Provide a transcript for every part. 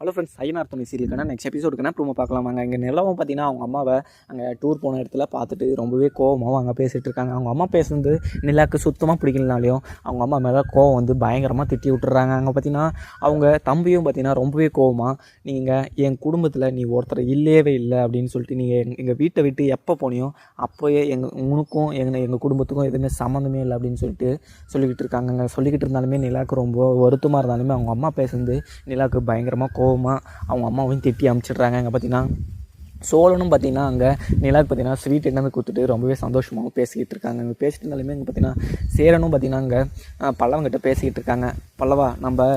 Hello friends Ayyanar துணை சீரியலுக்கான next எபிசோடுக்கான ப்ரூமோ பார்க்கலாமாங்க இங்கே நிலவும் பார்த்தீங்கன்னா அவங்க அம்மாவை அங்கே டூர் போன இடத்துல பார்த்துட்டு ரொம்பவே கோவமாகவும் அங்கே பேசிகிட்டு இருக்காங்க. அவங்க அம்மா பேசுனது நிலாக்கு சுத்தமாக பிடிக்கலனாலையும் அவங்க அம்மா மேலே கோவம் வந்து பயங்கரமாக திட்டி விட்டுறாங்க. அங்கே பார்த்தீங்கன்னா அவங்க தம்பியும் பார்த்தீங்கன்னா ரொம்பவே கோவமாக நீங்கள் என் குடும்பத்தில் நீ ஒருத்தர் இல்லவே இல்லை அப்படின்னு சொல்லிட்டு நீங்கள் எங்கள் வீட்டை விட்டு எப்போ போனியோ அப்போயே எங்கள் உனக்கும் எங்கள் எங்கள் குடும்பத்துக்கும் எதுவுமே சம்மந்தமே இல்லை அப்படின்னு சொல்லிட்டு சொல்லிக்கிட்டு இருக்காங்க சொல்லிக்கிட்டு இருந்தாலுமே நிலாவுக்கு ரொம்ப வருத்தமாக இருந்தாலுமே அவங்க அம்மா பேசுனது நிலாவுக்கு பயங்கரமாக கோவம் கோபமாக அவங்க அம்மாவையும் திட்டி அமுச்சிடுறாங்க அங்கே பார்த்தீங்கன்னா சோழனும் பார்த்தீங்கன்னா அங்கே நிலாவுக்கு பார்த்தீங்கன்னா ஸ்வீட் என்னன்னு கொடுத்துட்டு ரொம்பவே சந்தோஷமாகவும் பேசிக்கிட்டு இருக்காங்க. அங்கே பேசிட்டு இருந்தாலுமே அங்கே பார்த்தீங்கன்னா சேரனும் பார்த்தீங்கன்னா அங்கே பல்லவங்கிட்ட பேசிக்கிட்டு இருக்காங்க. பல்லவா நம்ம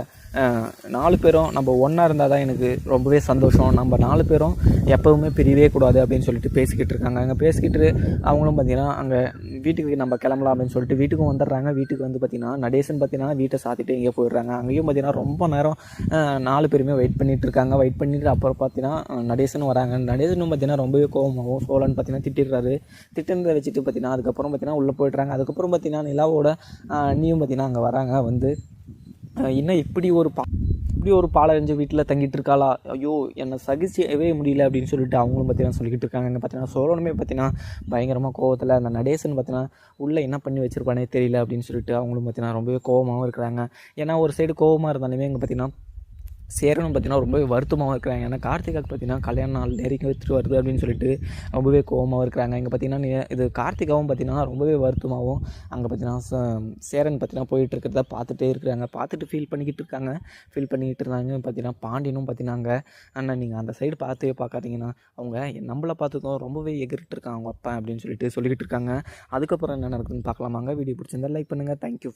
நாலு பேரும் நம்ம ஒன்றா இருந்தால் தான் எனக்கு ரொம்பவே சந்தோஷம். நம்ம நாலு பேரும் எப்போவுமே பிரியவே கூடாது அப்படின்னு சொல்லிட்டு பேசிக்கிட்டு இருக்காங்க. அங்கே பேசிக்கிட்டு அவங்களும் பார்த்திங்கன்னா அங்கே வீட்டுக்கு நம்ம கிளம்பலாம் அப்படின்னு சொல்லிட்டு வீட்டுக்கும் வந்துடுறாங்க. வீட்டுக்கு வந்து பார்த்தீங்கன்னா நடேசன் பார்த்தீங்கன்னா வீட்டை சாத்திட்டு இங்கே போயிடுறாங்க. அங்கேயும் பார்த்தீங்கன்னா ரொம்ப நேரம் நாலு பேருமே வெயிட் பண்ணிட்டு இருக்காங்க. வெயிட் பண்ணிட்டு அப்புறம் பார்த்தீங்கன்னா நடேசன் வராங்க. நடேசனும் பார்த்தீங்கன்னா ரொம்பவே கோபமாகவும் சோழன் பார்த்தீங்கன்னா திட்டிடுறாரு. திட்டுனதை வச்சுட்டு பார்த்தீங்கன்னா அதுக்கப்புறம் பார்த்தீங்கன்னா உள்ளே போயிடுறாங்க. அதுக்கப்புறம் பார்த்தீங்கன்னா நிலாவோட அஹ், நீயும் பார்த்தீங்கன்னா அங்கே வராங்க. வந்து என்ன இப்படி ஒரு பா இப்படி ஒரு பாலறிஞ்ச வீட்டில் தங்கிட்டு இருக்காளா? ஐயோ என்னை சகிச்சவே முடியல அப்படின்னு சொல்லிட்டு அவங்களும் பார்த்தீங்கன்னா சொல்லிக்கிட்டு இருக்காங்க. இங்கே பார்த்தீங்கன்னா சோழனுமே பார்த்தீங்கன்னா பயங்கரமாக கோவத்தில் அந்த நடேசன் பார்த்தீங்கன்னா உள்ளே என்ன பண்ணி வச்சிருப்பானே தெரியல அப்படின்னு சொல்லிட்டு அவங்களும் பார்த்தீங்கன்னா ரொம்பவே கோவமாகவும் இருக்கிறாங்க. ஏன்னா ஒரு சைடு கோவமாக இருந்தாலுமே இங்கே பார்த்தீங்கன்னா சேரனும் பார்த்தீங்கன்னா ரொம்பவே வருத்தமாகவும் இருக்கிறாங்க. ஏன்னா கார்த்திகாக்கு பார்த்தீங்கன்னா கல்யாண நாள் நெருங்கி வச்சுட்டு வருது அப்படின்னு சொல்லிட்டு ரொம்பவே கோபமாக இருக்கிறாங்க. இங்கே பார்த்தீங்கன்னா இது கார்த்திகாவும் பார்த்தீங்கன்னா ரொம்பவே வருத்தமாகவும் அங்கே பார்த்தீங்கன்னா ச- சேரன் பார்த்தீங்கன்னா போயிட்டு இருக்கிறத பார்த்துட்டே இருக்கிறாங்க. பார்த்துட்டு ஃபீல் பண்ணிக்கிட்டு இருக்காங்க. ஃபீல் பண்ணிக்கிட்டு இருந்தாங்க. பார்த்தீங்கன்னா பாண்டியனும் பார்த்தீங்கன்னா அண்ணா நீங்கள் அந்த சைடு பார்த்தே பார்க்காதீங்கன்னா அவங்க நம்மளை பார்த்ததும் ரொம்பவே எகிரிட்டு இருக்காங்க. அவங்க அப்பா அப்படின்னு சொல்லிட்டு சொல்லிக்கிட்டு இருக்காங்க. அதுக்கப்புறம் என்ன நடக்குதுன்னு பார்க்கலாமாங்க. வீடியோ பிடிச்சிருந்தா லைக் பண்ணுங்கள் தேங்க்யூ